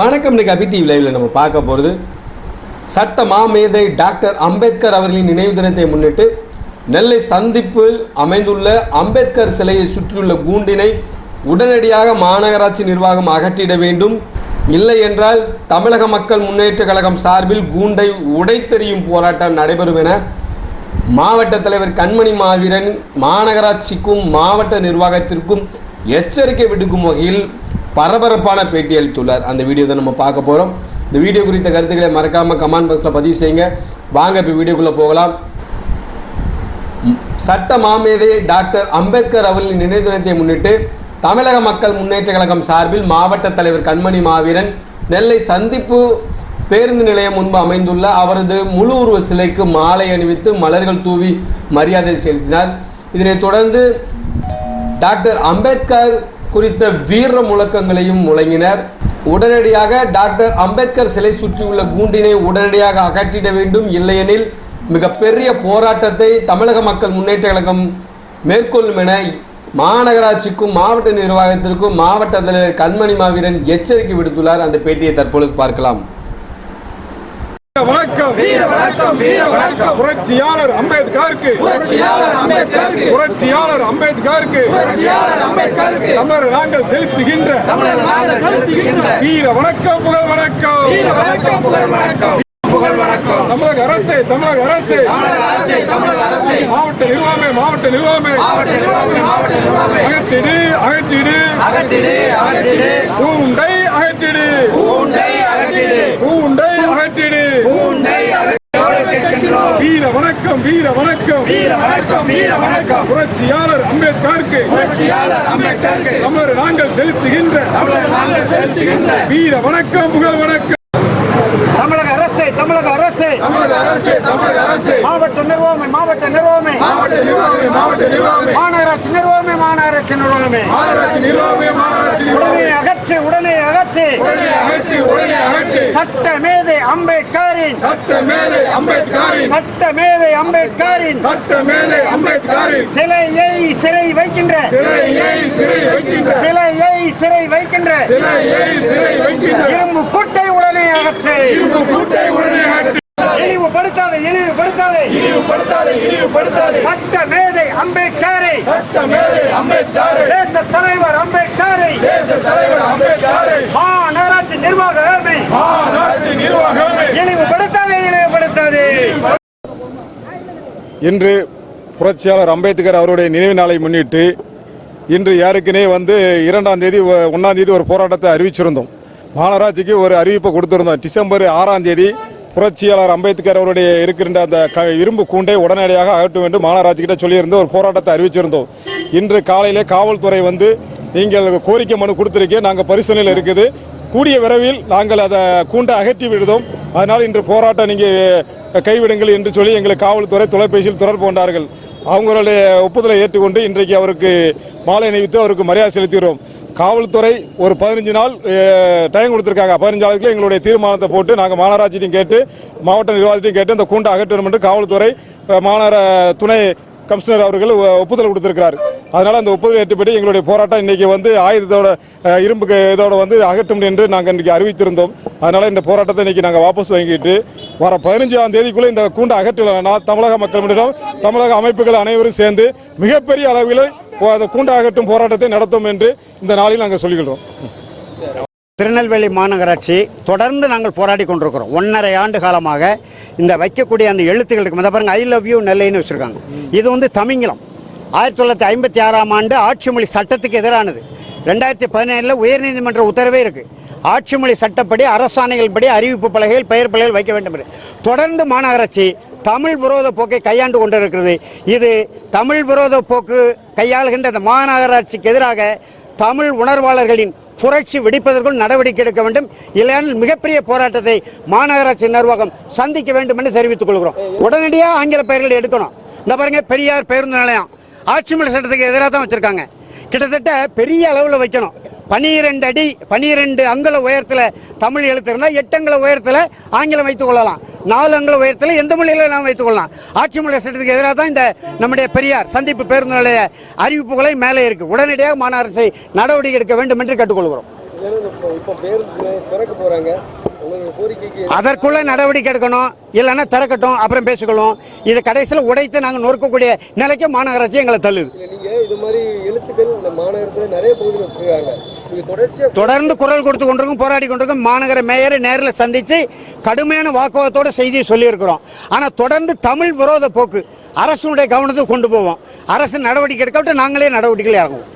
வணக்கம் இன்னைக்கு அபி டிவி நம்ம பார்க்க போகிறது சட்ட மாமேதை டாக்டர் அம்பேத்கர் அவர்களின் நினைவு தினத்தை முன்னிட்டு நெல்லை சந்திப்பில் அமைந்துள்ள அம்பேத்கர் சிலையை சுற்றியுள்ள கூண்டினை உடனடியாக மாநகராட்சி நிர்வாகம் அகற்றிட வேண்டும். இல்லை என்றால் தமிழக மக்கள் முன்னேற்ற கழகம் சார்பில் கூண்டை உடைத்தெறியும் போராட்டம் நடைபெறும் என மாவட்ட தலைவர் கண்மணி மாவீரன் மாநகராட்சிக்கும் மாவட்ட நிர்வாகத்திற்கும் எச்சரிக்கை விடுக்கும் வகையில் பரபரப்பான பேட்டி அளித்துள்ளார் அந்த வீடியோ தான் நம்ம பார்க்க போகிறோம் இந்த வீடியோ குறித்த கருத்துக்களை மறக்காமல் கமெண்ட் பாக்ஸில் பதிவு செய்யுங்க. வாங்க இப்போ வீடியோக்குள்ளே போகலாம். சட்ட மாமேதை டாக்டர் அம்பேத்கர் அவர்களின் நினைவு தினத்தை முன்னிட்டு தமிழக மக்கள் முன்னேற்ற கழகம் சார்பில் மாவட்ட தலைவர் கண்மணி மாவீரன் நெல்லை சந்திப்பு பேருந்து நிலையம் முன்பு அமைந்துள்ள அவரது முழு உருவ சிலைக்கு மாலை அணிவித்து மலர்கள் தூவி மரியாதை செலுத்தினார். இதனைத் தொடர்ந்து டாக்டர் அம்பேத்கர் குறித்த வீர முழக்கங்களையும் முழங்கினர். உடனடியாக டாக்டர் அம்பேத்கர் சிலை சுற்றியுள்ள கூண்டினை உடனடியாக அகற்றிட வேண்டும் இல்லையெனில் மிகப்பெரிய போராட்டத்தை தமிழக மக்கள் முன்னேற்ற கழகம் மேற்கொள்ளும் என மாநகராட்சிக்கும் மாவட்ட நிர்வாகத்திற்கும் மாவட்ட தலைவர் கண்மணி மாவீரன் எச்சரிக்கை விடுத்துள்ளார். அந்த பேட்டியை தற்பொழுது பார்க்கலாம். வணக்கம். வீர வணக்கம் வீர வணக்கம். புரட்சியாளர் அம்பேத்கருக்கு. புரட்சியாளர் அம்பேத்கருக்கு. புரட்சியாளர் அம்பேத்கருக்கு. புரட்சியாளர் அம்பேத்கருக்கு. தமிழர் நாங்கள் செலுத்துகின்ற தமிழர் நாங்கள் செலுத்துகின்ற வீர வணக்கம் புகழ் வணக்கம். வீர வணக்கம் புகழ் வணக்கம். புகழ் வணக்கம். தமிழக அரசு தமிழக அரசு. தமிழக அரசை தமிழக அரசை. மாவட்ட நிர்வாகமே மாவட்ட நிர்வாகமே. மாவட்ட நிர்வாகமே மாவட்ட நிர்வாகமே. அகற்றிடு அகற்றிடு. அகற்றிடு அகற்றிடு. பூண்டை அகற்றிடு. பூண்டை அகற்றிடு. பூண்டை அகற்றிடு பூண்டை அகற்றியோடு கேட்கின்றோம் வீர வணக்கம் வீர வணக்கம். வீர வணக்கம் வீர வணக்கம். புரட்சியாளர் அம்பேத்கருக்கு. புரட்சியாளர் அம்பேத்கருக்கு. தமிழர் நாங்கள் செலுத்துகின்ற தமிழர் நாங்கள் செலுத்துகின்ற வீர வணக்கம் புகழ் வணக்கம். தமிழக அரசு தமிழக அரசு. தமிழக அரசு தமிழக அரசு. மாவட்ட நிர்வாகமே மாவட்ட நிர்வாகமே. மாவட்ட நிர்வாகமே மாவட்ட நிர்வாகமே. மாநகராட்சி நிர்வாகமே மாநகராட்சி நிர்வாகமே. மாநகராட்சி நிர்வாகமே மாநகராட்சி உடனே அகற்று உடனே அகற்று. உடனே அகற்றி உடனே அகற்றி. சட்ட மேதை அம்பேத்கரின். சட்ட மேதை அம்பேத்கரின். சட்ட மேதை அம்பேத்கரின். சட்ட மேதை அம்பேத்கரின். சிலையை சிறை வைக்கின்ற. சிலையை சிறை வைக்கின்ற. சிலையை சிறை வைக்கின்ற. சிலையை சிறை வைக்கின்ற இரும்பு கூட்டை உடனே அகற்று இரும்பு கூட்டை உடனே அகற்றி இழிவுபடுத்தாதே இழிவுபடுத்தாதே இழிவுபடுத்தாதே இழிவுபடுத்தாதே சட்ட மேதை அம்பேத்கரை சட்ட மேதை அம்பேத்கரை. தேச தலைவர் அம்பேத்கரை. தேச தலைவர் அம்பேத்கரை. மாநகராட்சி நிர்வாகமே மாநகராட்சி நிர்வாகமே இழிவுபடுத்தாதே இழிவுபடுத்தாதே. இன்று புரட்சியாளர் அம்பேத்கர் அவருடைய நினைவு நாளை முன்னிட்டு இன்று ஏற்கனவே வந்து இரண்டாம் தேதி ஒ- ஒண்ணாம் தேதி ஒரு போராட்டத்தை அறிவிச்சிருந்தோம். மாநகராட்சிக்கு ஒரு அறிவிப்பை கொடுத்திருந்தோம். டிசம்பர் ஆறாம் தேதி புரட்சியாளர் அம்பேத்கர் அவருடைய இருக்கின்ற அந்த க இரும்பு கூண்டை உடனடியாக அகற்ற வேண்டும் மாநகராட்சி கிட்ட சொல்லியிருந்து ஒரு போராட்டத்தை அறிவிச்சிருந்தோம். இன்று காலையிலே காவல்துறை வந்து நீங்கள் கோரிக்கை மனு கொடுத்திருக்கீங்க நாங்கள் பரிசீலனையில் இருக்குது. கூடிய விரைவில் நாங்கள் அதை கூண்டை அகற்றி விடுதோம். அதனால் இன்று போராட்டம் நீங்கள் கைவிடுங்கள் என்று சொல்லி எங்களை காவல்துறை தொலைபேசியில் தொடர்பு கொண்டார்கள். அவங்களுடைய ஒப்புதலை ஏற்றுக்கொண்டு இன்றைக்கு அவருக்கு மாலை அணிவித்து அவருக்கு மரியாதை செலுத்துகிறோம். காவல்துறை ஒரு பதினஞ்சு நாள் டைம் கொடுத்துருக்காங்க. பதினஞ்சு நாளுக்குள்ள எங்களுடைய தீர்மானத்தை போட்டு நாங்கள் மாநகராட்சியிட்டையும் கேட்டு மாவட்ட நிர்வாகத்தையும் கேட்டு இந்த கூண்டை அகற்றணும் என்று காவல்துறை மாநகர துணை கமிஷனர் அவர்கள் ஒப்புதல் கொடுத்திருக்கிறார். அதனால அந்த ஒப்புதல் ஏற்றபடி எங்களுடைய போராட்டம் இன்னைக்கு வந்து ஆயுதத்தோட இரும்பு இதோட வந்து அகற்றும் என்று நாங்கள் இன்னைக்கு அறிவித்திருந்தோம். அதனால இந்த போராட்டத்தை இன்னைக்கு நாங்கள் வாபஸ் வாங்கிட்டு வர பதினஞ்சாம் தேதிக்குள்ள இந்த கூண்டை அகற்றலைன்னா தமிழக மக்களிடம் தமிழக அமைப்புகள் அனைவரும் சேர்ந்து மிகப்பெரிய அளவில் கூண்டாகட்டும் போராட்டத்தை நடத்தும் என்று இந்த நாளில் நாங்கள் சொல்லிக்கிறோம் திருநெல்வேலி மாநகராட்சி தொடர்ந்து நாங்கள் போராடி கொண்டிருக்கிறோம். ஒன்றரை ஆண்டு காலமாக இந்த வைக்கக்கூடிய அந்த எழுத்துக்களுக்கு மத பாருங்க ஐ லவ் யூ நெல்லைன்னு வச்சுருக்காங்க. இது வந்து தமிங்கிலம். ஆயிரத்தி தொள்ளாயிரத்தி ஐம்பத்தி ஆறாம் ஆண்டு ஆட்சி மொழி சட்டத்துக்கு எதிரானது. ரெண்டாயிரத்தி பதினேழில் உயர்நீதிமன்ற உத்தரவே இருக்குது ஆட்சி மொழி சட்டப்படி அரசாணைகள் படி அறிவிப்பு பலகைகள் பெயர் பலகைகள் வைக்க வேண்டும் என்று. தொடர்ந்து மாநகராட்சி தமிழ் விரோத போக்கை கையாண்டு கொண்டிருக்கிறது. இது தமிழ் விரோத போக்கு கையாளுகின்ற இந்த மாநகராட்சிக்கு எதிராக தமிழ் உணர்வாளர்களின் புரட்சி வெடிப்பதற்குள் நடவடிக்கை எடுக்க வேண்டும். இல்லையானால் மிகப்பெரிய போராட்டத்தை மாநகராட்சி நிர்வாகம் சந்திக்க வேண்டும் என்று தெரிவித்துக் கொள்கிறோம். உடனடியாக ஆங்கில பெயர்கள் எடுக்கணும். இந்த பாருங்க பெரியார் பேருந்து நிலையம். ஆட்சி மொழி சட்டத்துக்கு எதிராக தான் வச்சிருக்காங்க. கிட்டத்தட்ட பெரிய அளவில் வைக்கணும். பனிரெண்டு அடி பனிரெண்டு அங்குல உயரத்தில் தமிழ் எழுத்து இருந்தால் எட்டு அங்குல உயரத்தில் ஆங்கிலம் வைத்துக் கொள்ளலாம். நாலு அங்குல உயரத்தில் எந்த மொழியில நாம் வைத்துக் கொள்ளலாம். ஆட்சி மொழி சட்டத்துக்கு எதிராக தான் இந்த நம்முடைய பெரியார் சந்திப்பு பேருந்து நிலைய அறிவிப்புகளை மேலே இருக்கு. உடனடியாக மாநகராட்சி நடவடிக்கை எடுக்க வேண்டும் என்று கேட்டுக்கொள்கிறோம். அதற்குள்ள நடவடிக்கை எடுக்கணும். இல்லைன்னா திறக்கட்டும் அப்புறம் பேசிக்கொள்ளும் இதை கடைசியில் உடைத்து நாங்கள் நொறுக்கக்கூடிய நிலைக்கு மாநகராட்சி எங்களை தள்ளுது. நீங்க இது மாதிரி எழுத்துக்கள் இந்த மாநகரத்தில் நிறைய பகுதியில் வச்சிருக்காங்க. தொடர்ந்து குரல் கொடுத்து கொண்டிருக்கும் போராடி கொண்டிருக்கும் மாநகர மேயரை நேரில் சந்தித்து கடுமையான வாக்குவாதத்தோட செய்தியை சொல்லியிருக்கிறோம். ஆனால் தொடர்ந்து தமிழ் விரோத போக்கு அரசுடைய கவனத்துக்கு கொண்டு போவோம். அரசு நடவடிக்கை எடுக்க விட்டு நாங்களே நடவடிக்கைகளே இறங்குவோம்.